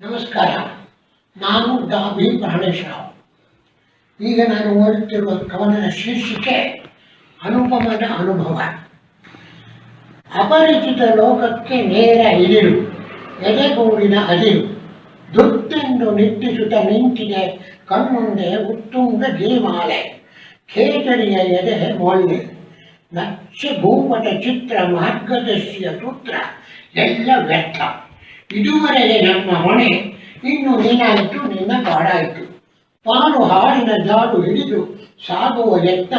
ನಮಸ್ಕಾರ. ನಾನು ದಾಬಿ ಪ್ರಾಣೇಶ್ರಾವ್ ಈಗ ನಾನು ಓದುತ್ತಿರುವ ಕವನದ ಶೀರ್ಷಿಕೆ ಅನುಪಮದ ಅನುಭವ. ಅಪರಿಚಿತ ಲೋಕಕ್ಕೆ ನೇರ ಇದಿರು, ಎದೆಗೂಡಿನ ಅದಿರು. ದುತ್ತೆಂದು ನಿಟ್ಟಿಸುತ್ತ ನಿಂತಿದೆ, ಕಣ್ಮುಂದೆ ಉತ್ತುಂಗ ಗಿರಿಮಾಲೆ. ಖೇಚರಿಯ ಎದೆ ಮೊಳ್ಳೆ ನಕ್ಷ ಭೂಪಟ ಚಿತ್ರ ಮಾರ್ಗದರ್ಶಿಯ ಸೂತ್ರ ಎಲ್ಲ ವ್ಯರ್ಥ. ಇದುವರೆಗೆ ನಮ್ಮ ಹೊಣೆ ಇನ್ನು ನೀನಾಯಿತು, ನಿನ್ನ ಕಾಡಾಯಿತು ಪಾಡು ಹಾಡಿನ ಜಾಡು ಹಿಡಿದು ಸಾಗುವ ಯತ್ನ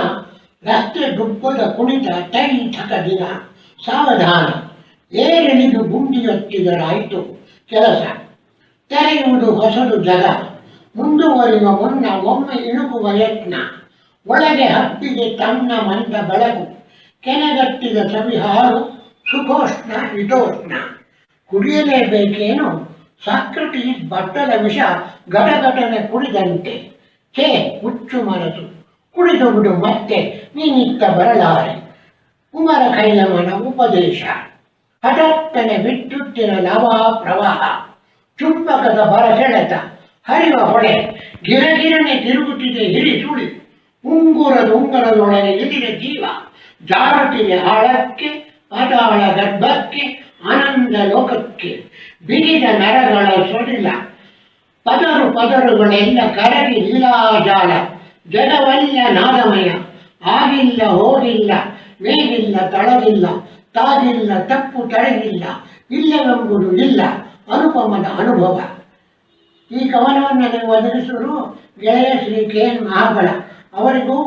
ರಸ್ತೆ ದುಬ್ಬದ ಕುಣಿತ ತೈ ದಿನ, ಸಾವಧಾನ. ಏರಿಳಿದು ಗುಂಡಿಯೊತ್ತಿದರಾಯಿತು ಕೆಲಸ. ತೆರೆಯುವುದು ಹೊಸದು ಜಗ. ಮುಂದುವರಿಯುವ ಮುನ್ನ ಒಮ್ಮೆ ಇಣುಕುವ ಯತ್ನ. ಒಳಗೆ ಹಬ್ಬಿಗೆ ತನ್ನ ಮಂದ ಬೆಳಗು ಕೆನೆಗಟ್ಟಿದ ಸವಿಹಾರು ಸುಖೋಷ್ಣ ಹಿತೋಷ್ಣ ಕುಡಿಯಲೇಬೇಕೇನು? ಸಾಕೃತಿ ಬಟ್ಟಲ ವಿಷ ಘಟಘಟನೆ ಕುಡಿದಂತೆ. ಹೇ, ಹುಚ್ಚು ಮನದು ಕುಡಿದು ಬಿಡು ಮತ್ತೆ, ನೀನಿತ್ತ ಬರಲಾರೆ. ಕುಮಾರ ಕೈಲವನ ಉಪದೇಶ. ಹಠಾತ್ತನೆ ವಿದ್ಯುತ್ತಿನ ಲವಾ ಪ್ರವಾಹ ಚುಂಬಕದ ಬರ ಸೆಳೆತ. ಹರಿವ ಹೊಡೆ. ಗಿರಗಿರನೆ ತಿರುಗುತ್ತಿದೆ ಹಿರಿ ಸುಳಿ. ಉಂಗುರದ ಉಂಗರದೊಳಗೆ ಇಳಿದ ಜೀವ. ಜಾರುತ್ತಿದೆ ಆಳಕ್ಕೆ ಪಾತಾಳ ಗರ್ಭಕ್ಕೆ ಆನಂದ ಲೋಕಕ್ಕೆ ಬಿಗಿದ ನರಗಳ ಸೊಡಿಲ ಪದರು ಪದರುಗಳೆಲ್ಲ ಕರಗಿ ಜಾಲ. ಜಗವಲ್ಲ ನಾದಮಯ. ಆಗಿಲ್ಲ ಹೋಗಿಲ್ಲ, ಮೇಗಿಲ್ಲ ತಳಗಿಲ್ಲ, ತಾಗಿಲ್ಲ ತಪ್ಪು ತಡೆಗಿಲ್ಲ, ಇಲ್ಲವೆಂಬುದು ಇಲ್ಲ, ಅನುಪಮದ ಅನುಭವ. ಈ ಕವನವನ್ನು ನೀವು ಒದಗಿಸಿದ್ರು ಗೆಳೆಯ ಶ್ರೀ ಕೆ ಎನ್ ಮಹಾಬಲ ಅವರಿಗೂ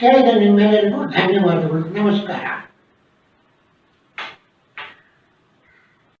ಕೇಳಿದ ನಿಮ್ಮೆಲ್ಲರಿಗೂ ಧನ್ಯವಾದಗಳು. ನಮಸ್ಕಾರ.